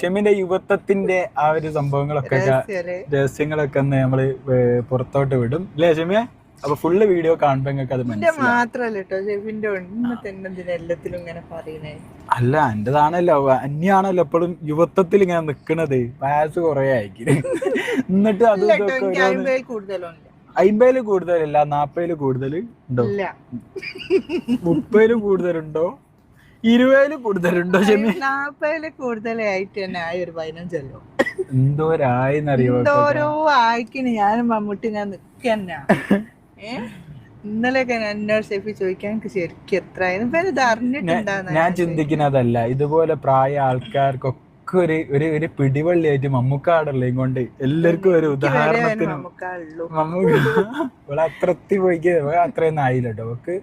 ഷെമിന്റെ യുവത്വത്തിന്റെ ആ ഒരു സംഭവങ്ങളൊക്കെ രഹസ്യങ്ങളൊക്കെ നമ്മൾ പുറത്തോട്ട് വിടും. അല്ലേ ഷെമിയ? അപ്പൊ ഫുള്ള് വീഡിയോ കാണുമ്പോ നിങ്ങൾക്ക് അത് മനസ്സിലാവും. മാത്രല്ല കേട്ടോ ഷെഫിന്റെ തന്നെ എല്ലാത്തിലും ഇങ്ങനെ പറയണേ അല്ല എന്റേതാണല്ലോ. അന്യാണല്ലോ എപ്പോഴും യുവത്വത്തിൽ ഇങ്ങനെ നിക്കണത്. വയസ്സ് കൊറേ ആയിരിക്കും എന്നിട്ട് അത് അയിമ്പതിൽ കൂടുതലുണ്ട് കൂടുതലല്ല നാപ്പതിൽ കൂടുതൽ ഉണ്ടോ? മുപ്പതിൽ കൂടുതലുണ്ടോ? ഇരുപതിൽ കൂടുതലുണ്ടോ ഷെമി നാപ്പതിൽ കൂടുതലായിട്ട് തന്നെ ആയി ഒരു പതിനഞ്ചല്ലോ. എന്തോരായിന്നറിയോ എന്തോരോ ആയിക്കിന് ഞാനും മമ്മൂട്ടി ഞാൻ നിക്കന്ന. ഇന്നലെയൊക്കെ ഞാൻ എന്നോട് സെഫി ചോദിക്കാൻ എനിക്ക് ശരിക്കും എത്ര ഇത് അറിഞ്ഞിട്ടുണ്ടാകുന്ന ഞാൻ ചിന്തിക്കുന്നതല്ല ഇതുപോലെ പ്രായ ആൾക്കാർക്കൊക്കെ ഒരു ഒരു ഒരു പിടിവള്ളിയായിട്ട് മമ്മൂക്കാടല്ലേ കൊണ്ട് എല്ലാവർക്കും ഒരു ഉദാഹരണത്തിന് മമ്മൂക്ക അത്രത്തി പോയിക്ക് അത്രയൊന്നും ആയില്ല കേട്ടോ അവക്ക്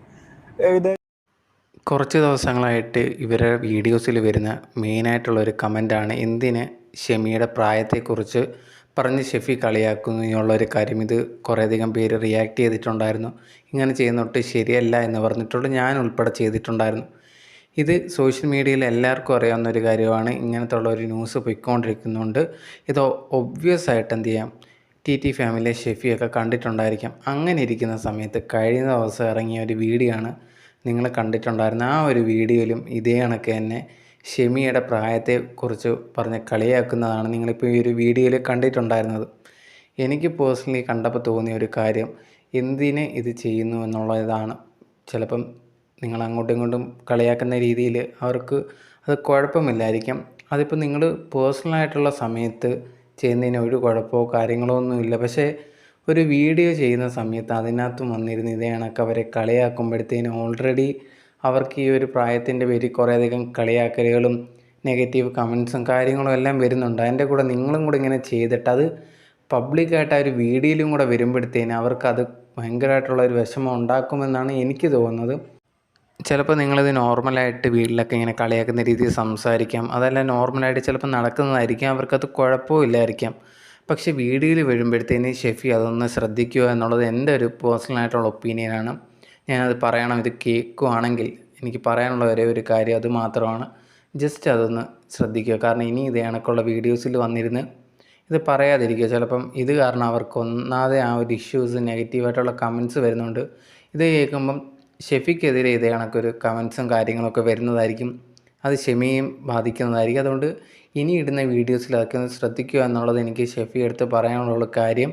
കുറച്ച് ദിവസങ്ങളായിട്ട് ഇവരുടെ വീഡിയോസിൽ വരുന്ന മെയിനായിട്ടുള്ളൊരു കമന്റാണ് എന്തിന് ഷെമിയുടെ പ്രായത്തെക്കുറിച്ച് പറഞ്ഞ് ഷെഫി കളിയാക്കുന്നു എന്നുള്ളൊരു കാര്യം ഇത് കുറേയധികം പേര് റിയാക്ട് ചെയ്തിട്ടുണ്ടായിരുന്നു. ഇങ്ങനെ ചെയ്യുന്നൊട്ട് ശരിയല്ല എന്ന് പറഞ്ഞിട്ടുള്ള ഞാൻ ഉൾപ്പെടെ ചെയ്തിട്ടുണ്ടായിരുന്നു. ഇത് സോഷ്യൽ മീഡിയയിൽ എല്ലാവർക്കും അറിയാവുന്ന ഒരു കാര്യമാണ് ഇങ്ങനത്തുള്ള ഒരു ന്യൂസ് പൊയ്ക്കൊണ്ടിരിക്കുന്നുണ്ട്. ഇത് ഒബ്വിയസ് ആയിട്ട് എന്ത് ചെയ്യാം ടി ടി ഫാമിലിയെ ഷെഫിയൊക്കെ കണ്ടിട്ടുണ്ടായിരിക്കാം. അങ്ങനെ ഇരിക്കുന്ന സമയത്ത് കഴിഞ്ഞ ദിവസം ഇറങ്ങിയ ഒരു വീഡിയോ ആണ് നിങ്ങൾ കണ്ടിട്ടുണ്ടായിരുന്ന ആ ഒരു വീഡിയോയിലും ഇതേ കണക്ക് തന്നെ ഷെമിയുടെ പ്രായത്തെക്കുറിച്ച് പറഞ്ഞ് കളിയാക്കുന്നതാണ് നിങ്ങളിപ്പോൾ ഈ ഒരു വീഡിയോയിൽ കണ്ടിട്ടുണ്ടായിരുന്നത്. എനിക്ക് പേഴ്സണലി കണ്ടപ്പോൾ തോന്നിയ ഒരു കാര്യം എന്തിനെ ഇത് ചെയ്യുന്നു എന്നുള്ളതാണ്. ചിലപ്പം നിങ്ങൾ അങ്ങോട്ടും ഇങ്ങോട്ടും കളിയാക്കുന്ന രീതിയിൽ അവർക്ക് അത് കുഴപ്പമില്ലായിരിക്കാം. അതിപ്പോൾ നിങ്ങൾ പേഴ്സണലായിട്ടുള്ള സമയത്ത് ചെയ്യുന്നതിന് ഒരു കുഴപ്പമോ കാര്യങ്ങളോ ഒന്നുമില്ല. പക്ഷേ ഒരു വീഡിയോ ചെയ്യുന്ന സമയത്ത് അതിനകത്തും വന്നിരുന്ന്. ഇതേ കണക്ക് അവരെ കളിയാക്കുമ്പോഴത്തേനും ഓൾറെഡി അവർക്ക് ഈ ഒരു പ്രായത്തിന്റെ പേരിൽ കുറേയധികം കളിയാക്കലുകളും നെഗറ്റീവ് കമൻസും കാര്യങ്ങളും എല്ലാം വരുന്നുണ്ട്. അതിന്റെ കൂടെ നിങ്ങളും കൂടെ ഇങ്ങനെ ചെയ്തിട്ട് അത് പബ്ലിക്കായിട്ട് ആ ഒരു വീഡിയോയിലും കൂടെ വരുമ്പോഴത്തേനും അവർക്കത് ഭയങ്കരമായിട്ടുള്ള ഒരു വിഷമം ഉണ്ടാക്കുമെന്നാണ് എനിക്ക് തോന്നുന്നത്. ചിലപ്പോൾ നിങ്ങളിത് നോർമലായിട്ട് വീട്ടിലൊക്കെ ഇങ്ങനെ കളിയാക്കുന്ന രീതിയിൽ സംസാരിക്കാം. അതല്ല നോർമലായിട്ട് ചിലപ്പോൾ നടക്കുന്നതായിരിക്കാം. അവർക്കത് കുഴപ്പമില്ലായിരിക്കാം. പക്ഷേ വീഡിയോയിൽ വരുമ്പോഴത്തേന് ഷെഫി അതൊന്ന് ശ്രദ്ധിക്കുക എന്നുള്ളത് എന്റെ ഒരു പേഴ്സണലായിട്ടുള്ള ഒപ്പീനിയനാണ്. ഞാനത് പറയണം ഇത് കേൾക്കുവാണെങ്കിൽ എനിക്ക് പറയാനുള്ള ഒരേ ഒരു കാര്യം അത് മാത്രമാണ്. ജസ്റ്റ് അതൊന്ന് ശ്രദ്ധിക്കുക. കാരണം ഇനി ഇത് കണക്കുള്ള വീഡിയോസിൽ വന്നിരുന്ന് ഇത് പറയാതിരിക്കുക. ചിലപ്പം ഇത് കാരണം അവർക്ക് ഒന്നാതെ ആ ഒരു ഇഷ്യൂസ് നെഗറ്റീവായിട്ടുള്ള കമൻസ് വരുന്നുണ്ട്. ഇത് കേൾക്കുമ്പം ഷെഫിക്കെതിരെ ഇതേ കണക്കൊരു കമൻസും കാര്യങ്ങളൊക്കെ വരുന്നതായിരിക്കും. അത് ക്ഷമയും ബാധിക്കുന്നതായിരിക്കും. അതുകൊണ്ട് ഇനി ഇടുന്ന വീഡിയോസിൽ അതൊക്കെ ഒന്ന് ശ്രദ്ധിക്കുക എന്നുള്ളത് എനിക്ക് ഷെഫി എടുത്ത് പറയാനുള്ള കാര്യം.